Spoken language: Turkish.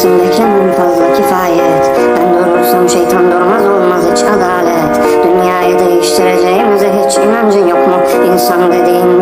içindeki munfazla kifayet Ben durursam şeytan durmaz olmaz hiç adalet Dünyayı değiştireceğimize hiç inancın yok mu? İnsan dediğin